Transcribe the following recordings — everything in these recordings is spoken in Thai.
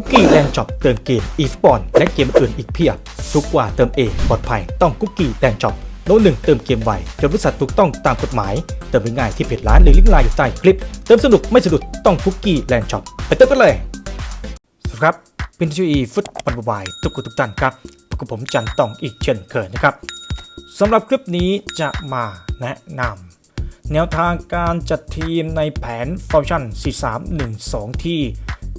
คุกกี้แลนด์ช็อปเติมเกมอีฟบอลและเกมอื่นอีกเพียบ ทุกกว่าเติมเองปลอดภัยต้องคุกกี้แลนด์ช็อปโน้ตหนึ่งเติมเกมไวจนบริษัทถูกต้องตามกฎหมาย เติมง่ายที่เพจร้านหรือลิงก์ไลน์อยู่ใต้คลิป เติมสนุกไม่สะดุดต้องคุกกี้แลนด์ช็อปไปเติมกันเลยสวัสดีครับเป็นชูอีฟุตบอลบายทุกคนทุกท่านครับพบกับผมจันต้องอีกเช่นเคยนะครับสำหรับคลิปนี้จะมาแนะนำแนวทางการจัดทีมในแผนฟังก์ชั่น 4312 ที่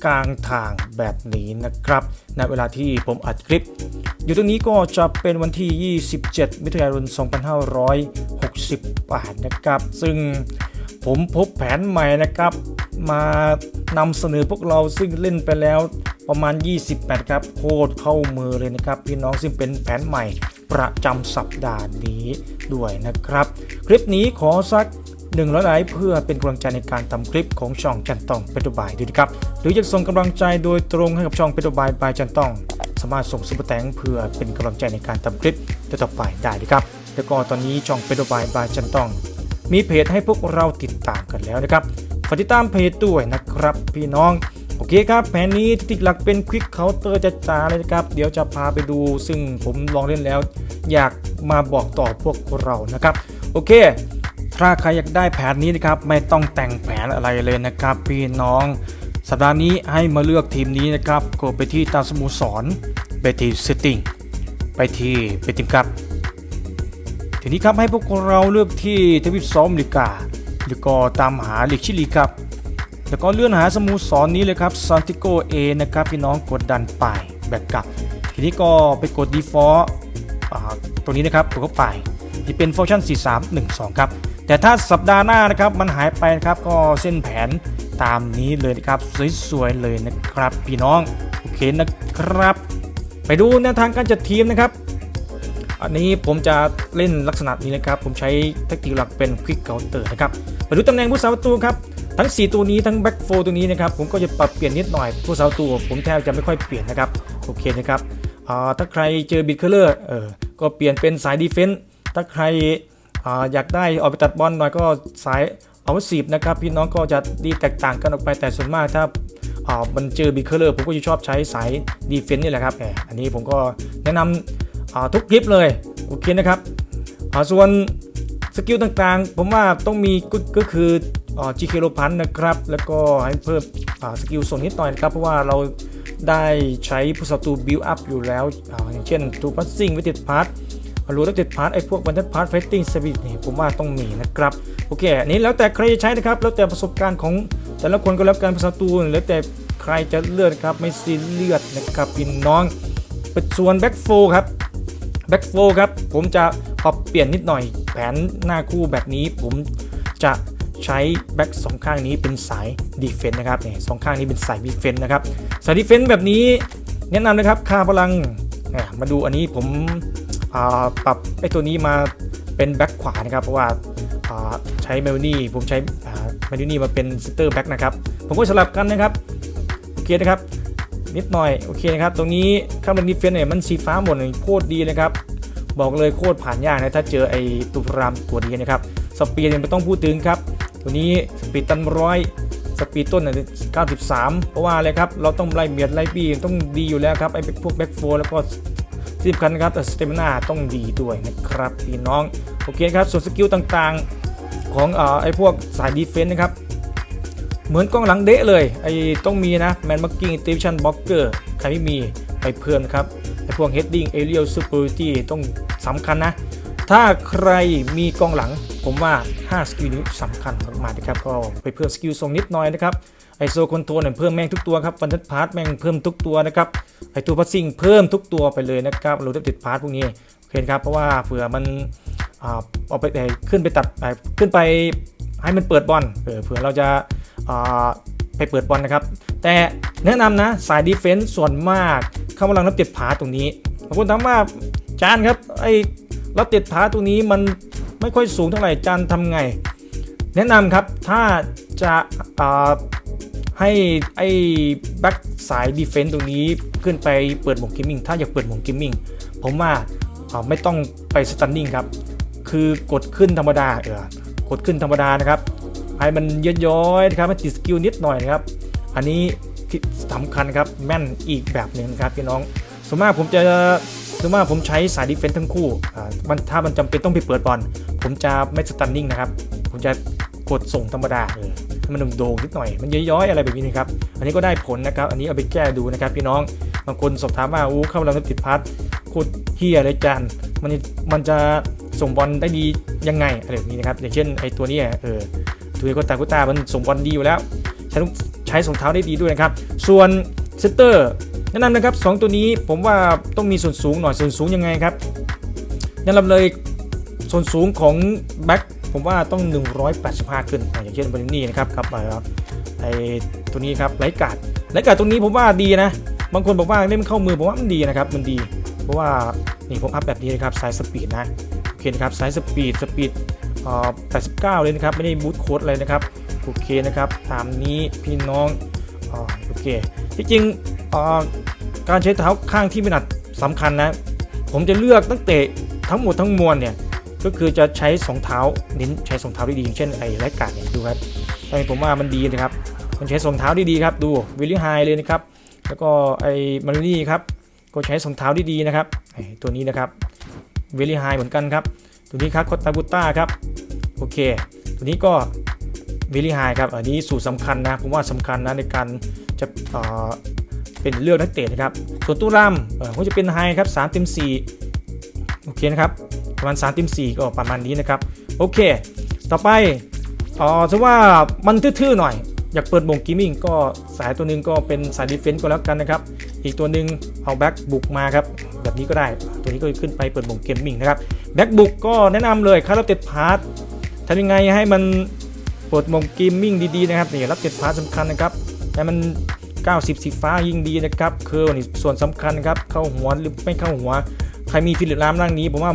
กลางทางแบบนี้นะครับในเวลาที่ผมอัดคลิป อยู่ตรงนี้ก็จะเป็นวันที่ 27 มิถุนายน 2568 นะครับ ซึ่งผมพบแผนใหม่นะครับ มานำเสนอพวกเราซึ่งเล่นไปแล้วประมาณ 28 ครับโคตรเข้ามือเลยนะครับ พี่น้องซึ่งเป็นแผนใหม่ประจำสัปดาห์นี้ด้วยนะครับ คลิปนี้ขอสัก หนึ่งร้อยไลค์เพื่อเป็นกำลังใจในการทำคลิปของช่องจันตองเป็นตัวบายด้วยนะครับ หรืออยากส่งกำลังใจโดยตรงให้กับช่องเป็นตัวบายบายจันตอง สามารถส่งซุปเปอร์แตงเพื่อเป็นกำลังใจในการทำคลิปต่อไปได้นะครับแล้วก็ตอนนี้ช่องเป็นตัวบายบายจันตอง มีเพจให้พวกเราติดตามกันแล้วนะครับฝากติดตามเพจด้วยนะครับ พี่น้องโอเคครับแผนนี้ที่หลักเป็นควิกเคาน์เตอร์จะจ้าเลยนะครับ เดี๋ยวจะพาไปดู ซึ่งผมลองเล่นแล้ว อยากมาบอกต่อพวกเรานะครับ โอเค ถ้าใครอยากได้แผนนี้นะครับไม่ต้องแต่งแผนอะไรเลยนะครับพี่น้อง สัปดาห์นี้ให้มาเลือกทีมนี้นะครับกดไปที่ตามสโมสรไปที่ setting ไปที่ไปทีมครับทีนี้ครับให้พวกเราเลือกที่ทวีปซ้อมลิกาแล้วก็ตามหาลิกชิลีครับแล้วก็เลื่อนหาสโมสรนี้เลยครับซานติโกเอนะครับพี่น้องกดดันไปแบกกลับ ทีนี้ก็ไปกด default อ่าตัวนี้นะครับกดเข้าไปที่เป็นฟังก์ชัน 4312 ครับ แต่ถ้าสัปดาห์หน้านะครับมันหายไปนะครับก็เส้นแผนตามนี้เลยนะครับสวยๆเลยนะครับพี่น้องโอเคนะครับ ไปดูแนวทางการจัดทีมนะครับ อันนี้ผมจะเล่นลักษณะนี้นะครับ ผมใช้แทคติกหลักเป็นควิกเคาน์เตอร์นะครับมาดูตำแหน่งผู้สาประตูครับทั้ง 4 ตัวนี้ทั้งแบ็กโฟตัวนี้นะครับผมก็จะปรับเปลี่ยนนิดหน่อยผู้สาประตูผมแทบจะไม่ค่อยเปลี่ยนนะครับโอเคนะครับถ้าใครเจอบิดเคอร์เลอร์เออก็เปลี่ยนเป็นสายดีเฟนส์ถ้าใคร อยากได้ออกไปตัดบอลหน่อยก็สายเอาสีบนะครับพี่น้องก็จะดีแตกต่างกันออกไปแต่ส่วนมากถ้ามันเจอบิคเคอร์เลอร์ผมก็จะชอบใช้สายดีเฟนต์นี่แหละครับอันนี้ผมก็แนะนำอ่าทุกคลิปเลยโอเคนะครับส่วนสกิลต่างๆ ผมว่าต้องมีก็คือจีเคโลพันนะครับ แล้วก็ให้เพิ่มสกิลส่วนนิดหน่อยนะครับเพราะว่าเราได้ใช้ผู้ศัตรูบิลอัพอยู่แล้วออย่างเช่นตูพัสซิ่งวิติพาร์ทรู้แล้วติดพาร์ทไอ้พวกบันทึกพาร์ทไฟสติ้งสวิตนี่ผมว่าต้องมีนะครับโอเคอันนี้แล้วแต่ใครจะใช้นะครับแล้วแต่ประสบการณ์ของแต่ละคนก็แล้วกันภาษาตูนแล้วแต่ใครจะเลือกครับไม่ซีเรียสนะครับพี่น้องเป็นส่วนแบ็กโฟครับแบ็กโฟครับผมจะปรับเปลี่ยนนิดหน่อยแผนหน้าคู่แบบนี้ผมจะใช้แบ็กสองข้างนี้เป็นสายดีเฟนต์นะครับเนี่ยสองข้างนี้เป็นสายดีเฟนต์นะครับสายดีเฟนต์แบบนี้แนะนำนะครับค่าพลังมาดูอันนี้ผม ปรับไอ้ตัวนี้มาเป็นแบ็คขวานะครับ เพราะว่าใช้เมลนี่ผมใช้เมลนี่มาเป็นซิสเตอร์แบ็คนะครับ ผมก็สลับกันนะครับโอเคนะครับนิดหน่อยโอเคนะครับ ตรงนี้ข้างบนดิเฟนเนี่ยมันสีฟ้าหมดเลยโคตรดีนะครับ บอกเลยโคตรผ่านยากนะถ้าเจอไอ้ตุรามตัวนี้นะครับสปีดเนี่ยไม่ต้องพูดถึงครับ ตัวนี้สปีดตันร้อยสปีดต้นเนี่ย93 เพราะว่าอะไรครับ เราต้องไล่เบียดไล่บี้ต้องดีอยู่แล้วครับไอ้พวกแบ็คโฟแล้วก็ ที่สำคัญนะครับแต่สเตมินาต้องดีด้วยนะครับพี่น้องโอเคครับส่วนสกิลต่างๆของเอ่อไอ้พวกสายดีเฟนต์นะครับเหมือนกล้องหลังเดะเลยไอ้ต้องมีนะแมนมาร์กิ้งเทชันบล็อกเกอร์ใครไม่มีไปเพิ่มนครับไอ้พวกเฮดดิ้งเอเรียลซูเปอร์ตี้ต้องสำคัญนะ ถ้าใครมีกองหลัง ผมว่า 5 สกิลนี้สำคัญมากๆนะครับก็ไปเพิ่มสกิลทรงนิดหน่อยนะครับไอโซคอนโทรลเนี่ยเพิ่มแม่งทุกตัวครับฟันทัดพาร์ทแม่งเพิ่มทุกตัวนะครับ ไอตัวพัสซิ่งเพิ่มทุกตัวไปเลยนะครับโรดติดพาร์ทพวกนี้โอเคครับเพราะว่าเผื่อมันเอาไปเอ่ขึ้นไปตัดขึ้นไปให้มันเปิดบอลเออเผื่อเราจะาไปเปิดบอลนะครับ แต่แนะนำนะสายดีเฟนส์ส่วนมากเข้ากำลังรับติดพาร์ตรงนี้บางคนถามว่าจานครับไอรับติดพาร์ตรงนี้มันไม่ค่อยสูงเท่าไหร่จานทำไง แนะนำครับถ้าจะา ให้ไอ้แบ็กสายดีเฟนต์ตรงนี้ขึ้นไปเปิดหมวกเกมมิ่งถ้าอยากเปิดหมวกเกมมิ่งผมว่าไม่ต้องไปสตันนิ่งครับ คือกดขึ้นธรรมดาเออกดขึ้นธรรมดานะครับให้มันย้อยๆนะครับมันติดสกิลนิดหน่อยนะครับ อันนี้สำคัญครับแม่นอีกแบบหนึ่งครับพี่น้องส่วนมากผมจะส่วนมากผมใช้สายดิเฟนซ์ทั้งคู่อ่ามันถ้ามันจำเป็นต้องไปเปิดบอลผมจะไม่สตันนิ่งนะครับ ผมจะกดส่งธรรมดาเออ มันโด่งๆนิดหน่อยมันย้อยๆอะไรแบบนี้นะครับอันนี้ก็ได้ผลนะครับ อันนี้เอาไปแก้ดูนะครับพี่น้องบางคนสอบถามว่าอู้เข้าเราติดพัดโคตรเฮียเลยจานมันมันจะส่งบอลได้ดียังไงอะไรแบบนี้นะครับอย่างเช่นไอ้ตัวนี้เออตัวนี้ก็ตากุตามันส่งบอลดีอยู่แล้ว ใช้ใช้ส่งเท้าได้ดีด้วยนะครับ ส่วนเซตเตอร์แนะนำนะครับสองตัวนี้ผมว่าต้องมีส่วนสูงหน่อยส่วนสูงยังไงครับแนะนำเลยส่วนสูงของแบ็ค ผมว่าต้อง 185 ขึ้นอย่างเช่นบรินี่นะครับครับไอตัวนี้ครับไลกาดไลกาดตรงนี้ผมว่าดีนะ บางคนบอกว่าเล่นเข้ามือผมว่ามันดีนะครับมันดี เพราะว่านี่ผมอัพแบบนี้นะครับสายสปีดนะโอเคนะครับสายสปีดสปีดเอ่อ89 เลยนะครับ ไม่ได้บูทโค้ดอะไรนะครับ โอเคนะครับ ตามนี้พี่น้องอโอเค ที่จริงการใช้เท้าข้างที่ไม่หนัดสำคัญนะ ผมจะเลือกตั้งแต่ทั้งหมดทั้งมวลเนี่ย ก็คือจะใช้สองเท้าเน้นใช้สองเท้าได้ดีอย่างเช่นไอ้ไลท์การ์ดเนี่ยดูครับแต่ผมว่ามันดีนะครับมันใช้สองเท้าได้ดีครับดูวิลลี่ไฮเลยนะครับแล้วก็ไอ้มารินี่ครับก็ใช้สองเท้าที่ดีนะครับไอตัวนี้นะครับเวลี่ไฮเหมือนกันครับตัวนี้ครับคอตาบุต้าครับโอเค ตัวนี้ก็เวลี่ไฮครับอันนี้สูตรสำคัญนะผมว่าสำคัญนะในการจะเอ่อเป็นเลือกนักเตะนะครับ ส่วนตู้รำเออผมจะเป็นไฮครับ3เต็ม4โอเคนะครับ ประมาณ3เต็ม4ก็ประมาณนี้นะครับ โอเค ต่อไปอ๋อจะว่ามันทื่อๆหน่อย อยากเปิดวงกิมมิ่งก็สายตัวหนึ่งก็เป็นสายดีเฟนต์ก็แล้วกันนะครับ อีกตัวหนึ่งเอาแบ็กบุกมาครับ แบบนี้ก็ได้ ตัวนี้ก็ขึ้นไปเปิดวงเกมมิ่งนะครับ แบ็กบุกก็แนะนำเลยค่ารับเต็ดพาร์ททำยังไงให้มันเปิดวงเกมมิ่งดีๆนะครับนี่รับเต็ดพาร์ทสำคัญนะครับให้มัน 90 สีฟ้ายิ่งดีนะครับคิร์นี่ส่วนสำคัญครับเข้าหัวหรือไม่เข้าหัว ใครมีฟิลิปลามร่างนี้ผมว่า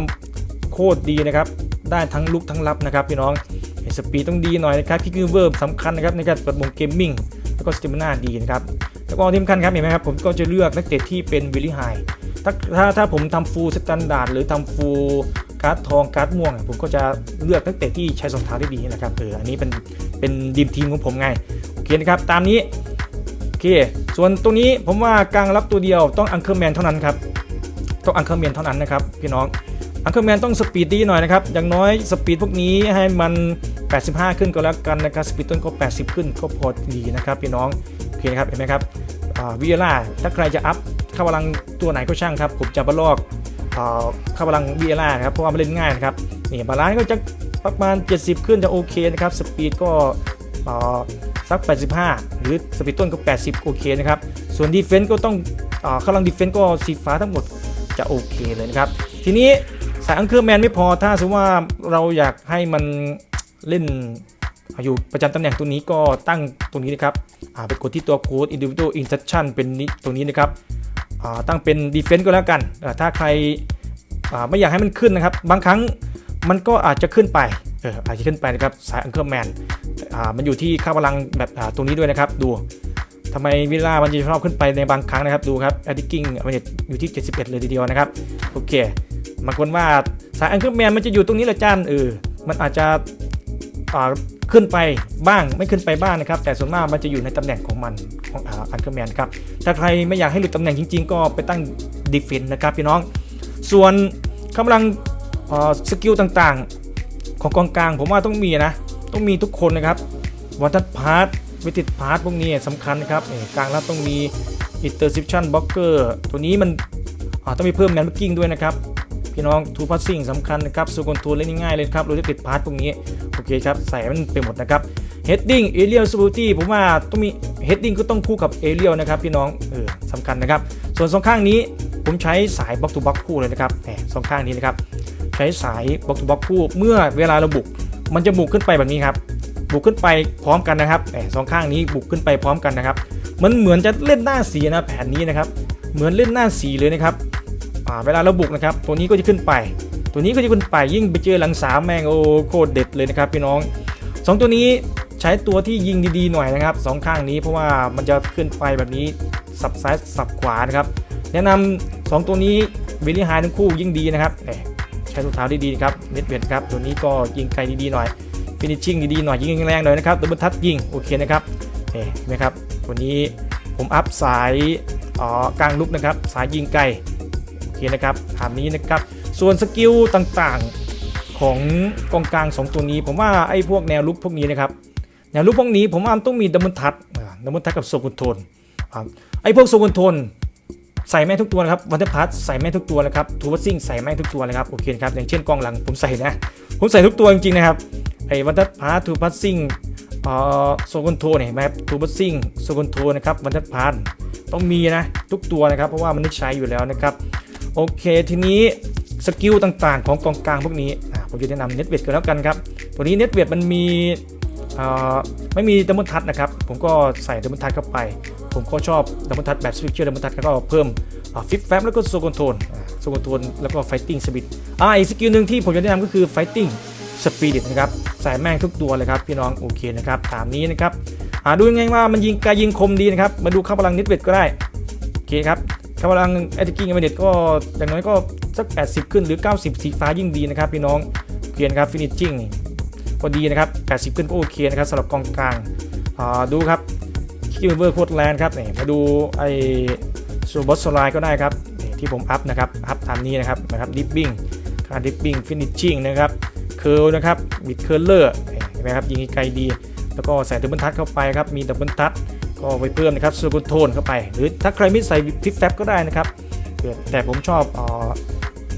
โคตรดีนะครับ ได้ทั้งลุกทั้งรับนะครับพี่น้องสปีดต้องดีหน่อยนะครับคิกเวิร์บสำคัญนะครับในการเปิดวงเกมมิ่งแล้วก็สเตมินาดีนะครับแล้วก็ที่สำคัญครับเห็นไหมครับผมก็จะเลือกนักเตะที่เป็นวิลลี่ไฮถ้าถ้าถ้าผมทำฟูลสแตนดาร์ดหรือทำฟูลการ์ดทองการ์ดม่วง ผมก็จะเลือกนักเตะที่ใช้สองเท้าได้ดีนะครับเอออันนี้เป็นเป็นดีมทีมของผมไงโอเคนะครับตามนี้โอเคส่วนตรงนี้ผมว่ากลางรับตัวเดียวต้องอังเคิลแมนเท่านั้นครับต้องอังเคิลแมนเท่านั้นนะครับพี่น้อง อังเคิลแมนต้องสปีดดีหน่อยนะครับ อย่างน้อยสปีดพวกนี้ให้มัน 85 ขึ้นก็แล้วกันนะครับสปีดต้นก็ 80 ขึ้นก็พอดีนะครับพี่น้องโอเคนะครับเห็นไหมครับวิเอล่าถ้าใครจะอัพข้าวพลังตัวไหนก็ช่างครับ ผมจะบาลอกเข้าวพลังวิเอล่าครับเพราะว่ามันเล่นง่ายนะครับนี่บาลานซ์ก็จะประมาณ 70 ขึ้นจะโอเคนะครับสปีดก็อ่าสัก 85 หรือสปีดต้นก็ 80 โอเคนะครับ ส่วนดีเฟนต์ก็ต้องข้าพลังดีเฟนต์ก็สีฟ้าทั้งหมดจะโอเคเลยนะครับ ทีนี้ สายอังเคิลแมนไม่พอถ้าสมมติว่าเราอยากให้มันเล่นอยู่ประจำตำแหน่งตัวนี้ก็ตั้งตรงนี้นะครับอ่าไปกดที่ตัวโค้ด individual instruction เป็นนี้ตรงนี้นะครับอ่าตั้งเป็น defense ก็แล้วกันอ่าถ้าใครอ่าไม่อยากให้มันขึ้นนะครับ บางครั้งมันก็อาจจะขึ้นไปเอออาจจะขึ้นไปนะครับสายอังเคิลแมนอ่ามันอยู่ที่ค่าพลังแบบอ่าตรงนี้ด้วยนะครับ ดูทำไมวิลล่ามันจะชอบขึ้นไปในบางครั้งนะครับ ดูครับ a d d i c k i n g มันอยู่ที่ 71 เลยทีเดียวนะครับ โอเค บางคนว่าสายอังเคิลแมนมันจะอยู่ตรงนี้แหละจานเออมันอาจจะขึ้นไปบ้างไม่ขึ้นไปบ้างนะครับ แต่ส่วนมากมันจะอยู่ในตำแหน่งของมันของอังเคิลแมนครับถ้าใครไม่อยากให้หลุดตำแหน่งจริง ๆ ก็ไปตั้งดิฟเฟนนะครับพี่น้อง ส่วนกำลังสกิลต่างๆ ของกองกลางผมว่าต้องมีนะ ต้องมีทุกคนนะครับวัตพาร์ทวิติพาร์ทพวกนี้สำคัญนะครับกลางรับต้องมี interception blocker ตัวนี้มันต้องมีเพิ่มแมน m กิ้งด้วยนะครับ พี่น้องทูพัสซิ่งสำคัญนะครับสูคอนทัวร์เล่นง่ายเลยครับเราจะติดพาร์ทพวกนี้ โอเคครับ ใส่มันไปหมดนะครับเฮดดิ้งเอเรียลสปูตี้ผมว่าต้องมีเฮดดิ้งก็ต้องคู่กับเอเรียลนะครับพี่น้องเออสำคัญนะครับ ส่วนสองข้างนี้ผมใช้สายบล็อกทูบล็อกคู่เลยนะครับแหมสองข้างนี้นะครับใช้สายบล็อกทูบล็อกคู่เมื่อเวลาเราบุก มันจะบุกขึ้นไปแบบนี้ครับบุกขึ้นไปพร้อมกันนะครับแหมสองข้างนี้บุกขึ้นไปพร้อมกันนะครับมันเหมือนจะเล่นหน้าสีนะแผนนี้นะครับเหมือนเล่นหน้าสีเลยนะครับ เวลาเราบุกนะครับตัวนี้ก็จะขึ้นไป ตัวนี้ก็จะขึ้นไปยิ่งไปเจอหลังสามแมงโอโคตรเด็ดเลยนะครับพี่น้องสองตัวนี้ใช้ตัวที่ยิงดีๆหน่อยนะครับสองข้างนี้เพราะว่ามันจะขึ้นไปแบบนี้สับซ้ายสับขวานะครับแนะนำสองตัวนี้วิลลี่ไฮทั้งคู่ยิ่งดีนะครับใช้รองเท้าดีๆครับเน็ตเวทครับตัวนี้ก็ยิงไกลดีๆหน่อยฟินิชชิ่งดีๆหน่อยยิงแรงๆหน่อยนะครับดับเบิลทัชยิงโอเคนะครับเอ่อเห็นไหมครับตัวนี้ผมอัพสายอ๋อกลางลุกนะครับสายยิงไกล โอเคนะครับถามนี้นะครับ ส่วนสกิลต่างๆของกองกลาง 2 ตัวนี้ ผมว่าไอ้พวกแนวลุกพวกนี้นะครับ แนวลุกพวกนี้ผมว่าต้องมีดัมเบิลทัชดัมเบิลทัชกับโซกุนโทนอ่าไอ้พวกโซกุนโทนใส่แม่ทุกตัวนะครับวันเทอร์พาร์ทใส่แม่ทุกตัวนะครับทูวัตซิ่งใส่แม่ทุกตัวเลยครับโอเคครับอย่างเช่นกองหลังผมใส่นะ ผมใส่ทุกตัวจริงๆนะครับไอ้วันเทอร์พาร์ททูพัตซิ่งเอ่อโซกุนโทเนี่ยเห็นไหมครับทูวัตซิ่งโซกุนโทนะครับวันเทอร์พาร์ทต้องมีนะทุกตัวนะครับเพราะว่ามันได้ใช้อยู่แล้วนะครับ โอเคทีนี้สกิลต่างๆ ของกองกลางพวกนี้ผมจะแนะนำเน็ตเวทกันแล้วกันครับ ตัวนี้เน็ตเวทมันมีไม่มีดัมเบิลทัชนะครับ ผมก็ใส่ดัมเบิลทัชเข้าไป ผมก็ชอบดัมเบิลทัชแบบสวิเชอร์ดัมเบิลทัชแล้วก็เพิ่มฟิปแฟบแล้วก็โซคอนโทนโซคอนโทนแล้วก็ไฟติ้งสปิดอ่าอีกสกิลหนึ่งที่ผมจะแนะนำก็คือไฟติ้งสปีดนะครับใส่แม่งทุกตัวเลยครับพี่น้องโอเคนะครับตามนี้นะครับอ่าดูยังไงว่ามันยิงกลยิงคมดีนะครับมาดูค่าพลังนิดเวทก็ได้โอเคครับ ค่าพลังแอตกิ้งเอเมเนตก็อย่างน้อยก็สัก 80 ขึ้นหรือ 90 สีฟ้ายิ่งดีนะครับพี่น้องโอเคนครับฟินิชจิ้งก็ดีนะครับ 80 ขึ้นก็โอเคนะครับสำหรับกองกลางดูครับคิวเวอร์โคตรแลนด์ครับนี่มาดูไอซูบอสโซไลก็ได้ครับที่ผมอัพนะครับอัพตามนี้นะครับนะครับดิปปิ้งการดิปปิ้งฟินิชชิ่งนะครับเคิร์ลนะครับมิดเคิร์ลเลอร์เห็นไหมครับยิงไกลดี แล้วก็ใส่ดับเบิลทัชเข้าไปครับมีดับเบิลทัช ก็ไปเพิ่มนะครับซูกุนโทนเข้าไป หรือถ้าใครไม่ใส่ฟิปแฟบก็ได้นะครับแต่ผมชอบเอ่อ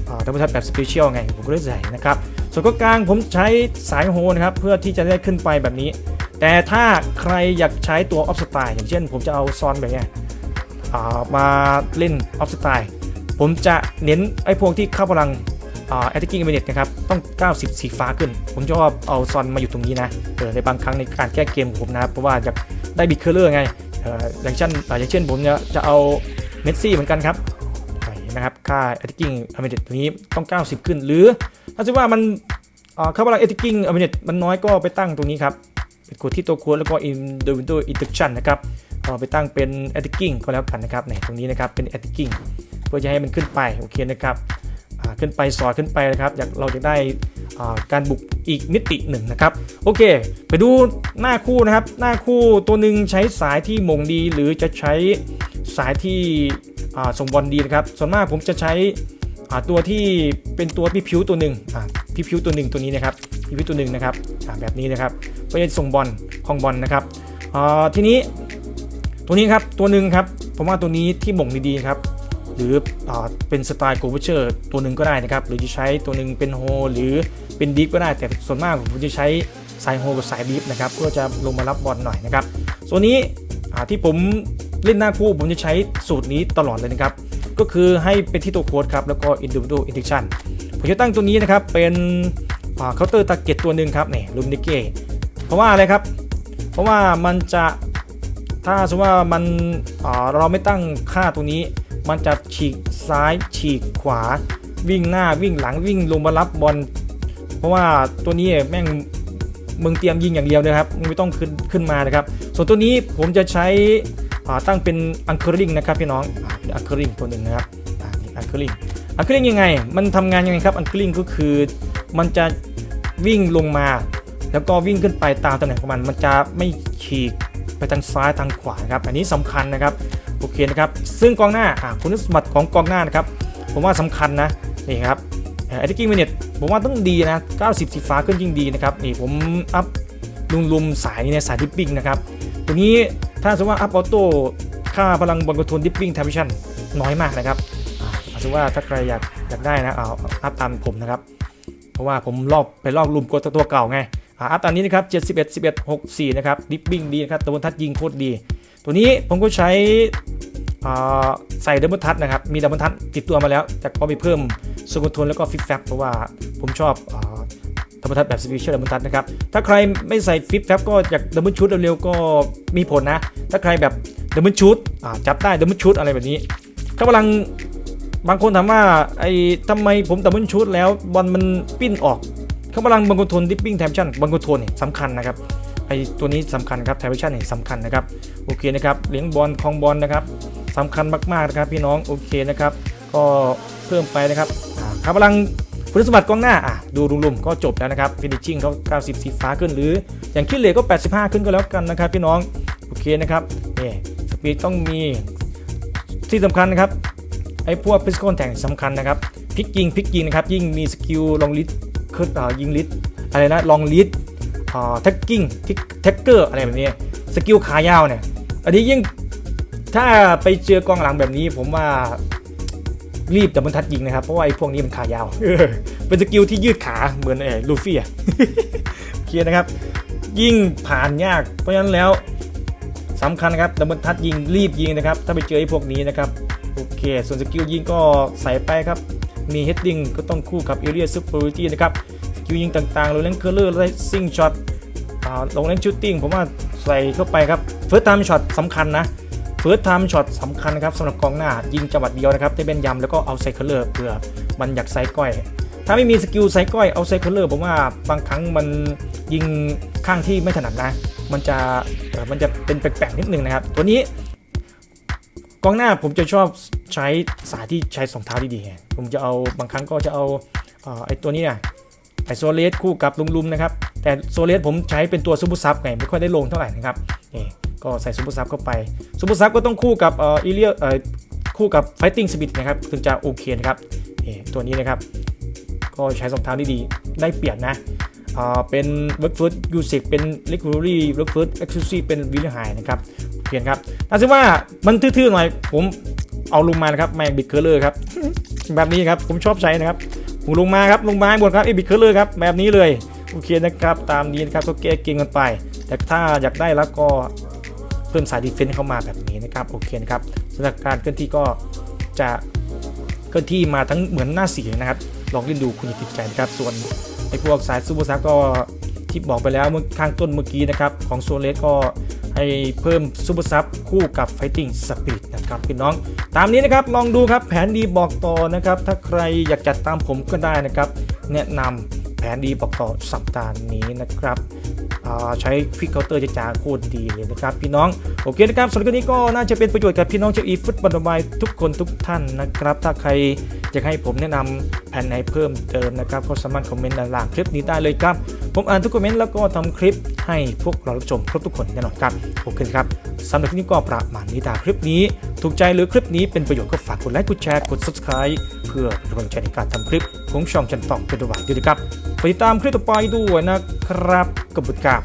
เอ่อดับเบิลทัชแบบสเปเชียลไง ผมก็เลยใส่นะครับ ส่วนก็กลางผมใช้สายโฮนะครับ เพื่อที่จะได้ขึ้นไปแบบนี้ แต่ถ้าใครอยากใช้ตัวออฟสไตล์อย่างเช่น ผมจะเอาซอนแบบนี้มาเล่นออฟสไตล์ผมจะเน้นไอ้พวกที่เข้าพลัง แอตติกิ้งเมเนตนะครับต้อง 90 สีฟ้าขึ้น ผมชอบเอาซอนมาอยู่ตรงนี้นะเออในบางครั้งในการแก้เกมผมนะครับ เพราะว่าอยากได้บิ๊กเคอร์เลอร์ไงเอออย่างเช่นอย่างเช่นผมจะจะเอาเมสซี่เหมือนกันครับนไหมครับค่าแอตติกิ้งเมเนตตัวนี้ต้อง 90 ขึ้น หรือถ้าจะว่ามันอ่าเข้าพลังแอตติกิ้งเมเนตมันน้อยก็ไปตั้งตรงนี้ครับเป็นกดที่ตัวโค้ดแล้วก็ in the window instruction นะครับเอาไปตั้งเป็น attacking ก็แล้วกันนะครับเนี่ยตรงนี้นะครับเป็น attacking เพื่อจะให้มันขึ้นไปโอเคนะครับ ขึ้นไปสอดขึ้นไปนะครับอยากเราจะได้การบุกอีกมิติหนึ่งนะครับโอเค ไปดูหน้าคู่นะครับ หน้าคู่ตัวหนึ่งใช้สายที่มงดี หรือจะใช้สายที่ส่งบอลดีนะครับ ส่วนมากผมจะใช้ตัวที่เป็นตัวพี่ผิวตัวหนึ่งอ่าพี่ผิวตัวหนึ่งตัวนี้นะครับพี่ผิวตัวหนึ่งนะครับแบบนี้นะครับก็จะส่งบอลคลองบอลนะครับทีนี้ตัวนี้ครับตัวหนึ่งครับผมว่าตัวนี้ที่ม่งดีๆครับ หรืออเป็นสไตล์โกลเชอร์ตัวหนึ่งก็ได้นะครับ หรือจะใช้ตัวหนึ่งเป็นโฮหรือเป็นดีฟก็ได้ แต่ส่วนมากผมจะใช้สายโฮกับสายดีฟนะครับเพื่อจะลงมารับบอลหน่อยนะครับส่วนนี้ที่ผมเล่นหน้าคู่ผมจะใช้สูตรนี้ตลอดเลยนะครับ ก็คือให้เป็นที่ตัวโค้ดครับ แล้วก็ individual intention ผมจะตั้งตัวนี้นะครับ เป็นเคาน์เตอร์ตาเก็ตตัวหนึ่งครับเนี่ยลูมินิเก้เพราะว่าอะไรครับ เพราะว่ามันจะถ้าสมมติว่ามันเราไม่ตั้งค่าตัวนี้ มันจะฉีกซ้ายฉีกขวา วิ่งหน้าวิ่งหลังวิ่งลงมารับบอลเพราะว่าตัวนี้แม่งมึงเตรียมยิงอย่างเดียวนะครับมึงไม่ต้องขึ้นขึ้นมานะครับ ส่วนตัวนี้ผมจะใช้ตั้งเป็นอังเคอริงนะครับพี่น้องเป็นอังเคอริงตัวหนึ่งนะครับอ่าอังเคอริงอังเคอริงยังไง มันทำงานยังไงครับอังเคอริงก็คือมันจะวิ่งลงมา แล้วก็วิ่งขึ้นไปตามตำแหน่งของมัน มันจะไม่ฉีกไปทางซ้ายทางขวาครับ อันนี้สำคัญนะครับ โอเคนะครับ ซึ่งกองหน้าคุณสมบัติของกองหน้านะครับ ผมว่าสำคัญนะนี่ครับไอ้ที่กิ้งเมเนตผมว่าต้องดีนะ 90 สีฟ้าขึ้นยิ่งดีนะครับนี่ผมอัพลุมลุมๆสายในสายดิปปิ้งนะครับตัวนี้ถ้าสมมติว่าอัพออโต้ค่าพลังบอลกระทนดิปปิ้งทวิชั่นน้อยมากนะครับสมมติว่าถ้าใครอยากอยากได้นะเอาอัพตามผมนะครับ เพราะว่าผมรอบไปรอบลุมกดตัวเก่าไงอัพตามนี้นะครับ 71 11 64 นะครับดิปปิ้งดีนะครับตัวบนทัดยิงโคตรดี ตัวนี้ผมก็ใช้ใส่ดับเบิลทัดนะครับ มีดับเบิลทัดติดตัวมาแล้ว แต่ก็ไปเพิ่มสกุลทนแล้วก็ฟิปแฟบเพราะว่าผมชอบดับเบิลทัดแบบสเปเชียลดับเบิลทัดนะครับ ถ้าใครไม่ใส่ฟิปแฟบก็อยากดับเบิลชูดเร็วๆก็มีผลนะ ถ้าใครแบบดับเบิลชูดจับได้ดับเบิลชูดอะไรแบบนี้ถ้ากำลังบางคนถามว่าไอ้ทำไมผมดับเบิลชูดแล้วบอลมันปิ้นออกเขาพลังบังกทนดิปปิ้งแทมชั่นบังกทนเนี่ยสำคัญนะครับไอ้ตัวนี้สำคัญครับแทมชั่นเนี่ยสำคัญนะครับ โอเคนะครับเลี้ยงบอลคลองบอลนะครับสำคัญมากๆนะครับ พี่น้องโอเคนะครับ ก็เพิ่มไปนะครับอ่าครับพลังคุณสมบัติกองหน้าอะดูรุมๆก็จบแล้วนะครับฟินิชชิ่งเขา90 สีฟ้าขึ้นหรือ อย่างคิดเลก็ 85 ขึ้นก็แล้วกันนะครับ พี่น้องโอเคนะครับนี่สปีดต้องมีที่สำคัญนะครับไอ้พวกพิสโคนแทงสำคัญนะครับพิกยิงพิกยิงนะครับยิ่งมีสกิลลองลิดขึ้นอ่ายิงลิดอะไรนะลองลิดอ่าแท็กกิ้งทิกแท็กเกอร์อะไรแบบนี้สกิลขายาวเนี่ย อันนี้ยิ่งถ้าไปเจอกองหลังแบบนี้ผมว่ารีบดับเบิลทัดยิงนะครับ เพราะว่าไอ้พวกนี้มันขายาว เป็นสกิลที่ยืดขาเหมือนไอ้ลูฟี่อะโอเคนะครับ ยิ่งผ่านยาก เพราะฉะนั้นแล้วสำคัญนะครับดับเบิลทัดยิงรีบยิงนะครับ ถ้าไปเจอไอ้พวกนี้นะครับโอเค ส่วนสกิลยิงก็ใส่ไปครับ มีเฮดดิ้งก็ต้องคู่กับเอเรียซูเปอร์วิตี้นะครับสกิลยิงต่างๆโรเลนเคอร์เลอร์แลซิ่งช็อตลงเล่นชูตติ้งผมว่า ใส่เข้าไปครับเฟิร์สไทม์ช็อตสำคัญนะเฟิร์สไทม์ช็อตสำคัญนะครับสำหรับกองหน้ายิงจังหวัดเดียวนะครับได้เป็นยำแล้วก็เอาไซเคอร์เลอร์เผื่อมันอยากไซก้อย ถ้าไม่มีสกิลไซก้อยเอาไซเคอร์เลอร์ผมว่าบางครั้งมันยิงข้างที่ไม่ถนัดนะ มันจะมันจะเป็นแปลกๆนิดนึงนะครับ ตัวนี้กองหน้าผมจะชอบใช้สายที่ใช้สองเท้าดีๆผมจะเอาบางครั้งก็จะเอาไอ้ตัวนี้นะไอโซเลสคู่กับลุมๆนะครับ แต่โซเลสผมใช้เป็นตัวซูเปอร์ซับไงไม่ค่อยได้ลงเท่าไหร่นะครับนี่ก็ใส่ซูเปอร์ซับเข้าไปซูเปอร์ซับก็ต้องคู่กับเอ่ออีเลียเอ่อคู่กับไฟติ้งสปิดนะครับถึงจะโอเคนะครับนี่ตัวนี้นะครับ ก็ใช้สองเท้าที่ดีได้เปรียบนะอ่าเป็นเวิร์กเฟิร์สยูสิกเป็นลิค u ูรี่เวิร์กเฟิร์สเอ็กซ์คลูซีเป็นวิลเลอร์ไฮนะครับเปลี่ยนครับถ้าสมมติว่ามันทื่อๆหน่อย ผมเอาลงมานะครับแมงบิดเคอร์เลอร์ครับแบบนี้ครับผมชอบใช้นะครับหูลงมาครับลงมาให้หมดครับไอ้บิดเคอร์เลอร์ครับแบบนี้เลย โอเคนะครับ ตามนี้นะครับก็แก้เก่งกันไป แต่ถ้าอยากได้แล้วก็เพิ่มสายดีเฟนส์เข้ามาแบบนี้นะครับโอเคนะครับสถานการณ์เคลื่อนที่ก็จะเคลื่อนที่มาทั้งเหมือนหน้าสีนะครับลองเล่นดูคุณจะติดใจนะครับส่วนไอ้พวกสายซูเปอร์ซับก็ที่บอกไปแล้วเมื่อข้างต้นเมื่อกี้นะครับของโซเลสก็ให้เพิ่มซูเปอร์ซับคู่กับไฟติ้งสปีดนะครับพี่น้อง ตามนี้นะครับลองดูครับแผนดีบอกต่อนะครับ ถ้าใครอยากจัดตามผมก็ได้นะครับ แนะนำ นดีบอกต่อสัปดาห์นี้นะครับอ่าใช้ควิกเคาน์เตอร์จะจาโคตรดีเลยนะครับ พี่น้อง โอเคนะครับสำหรับคลิปนี้ก็น่าจะเป็นประโยชน์กับพี่น้องชาวอีฟุตบอลบายทุกคนทุกท่านนะครับ ถ้าใครอยากให้ผมแนะนำแผนไหนเพิ่มเติมนะครับก็สามารถคอมเมนต์ด้านล่างคลิปนี้ได้เลยครับ ผมอ่านทุกคอมเมนต์แล้วก็ทำคลิปให้พวกเรารับชมครบทุกคนแน่นอนครับโอเคครับสำหรับคลิปนี้ก็ประมาณนี้ถ้าคลิปนี้ ถูกใจหรือคลิปนี้เป็นประโยชน์ก็ฝากกดไลค์กดแชร์กด subscribe เพื่อเป็นกำลังใจในการทำคลิปของช่องจันตองเป็นตัวอย่างด้วยนะครับไปติดตามคลิปต่อไปด้วยนะครับกบฏกราบ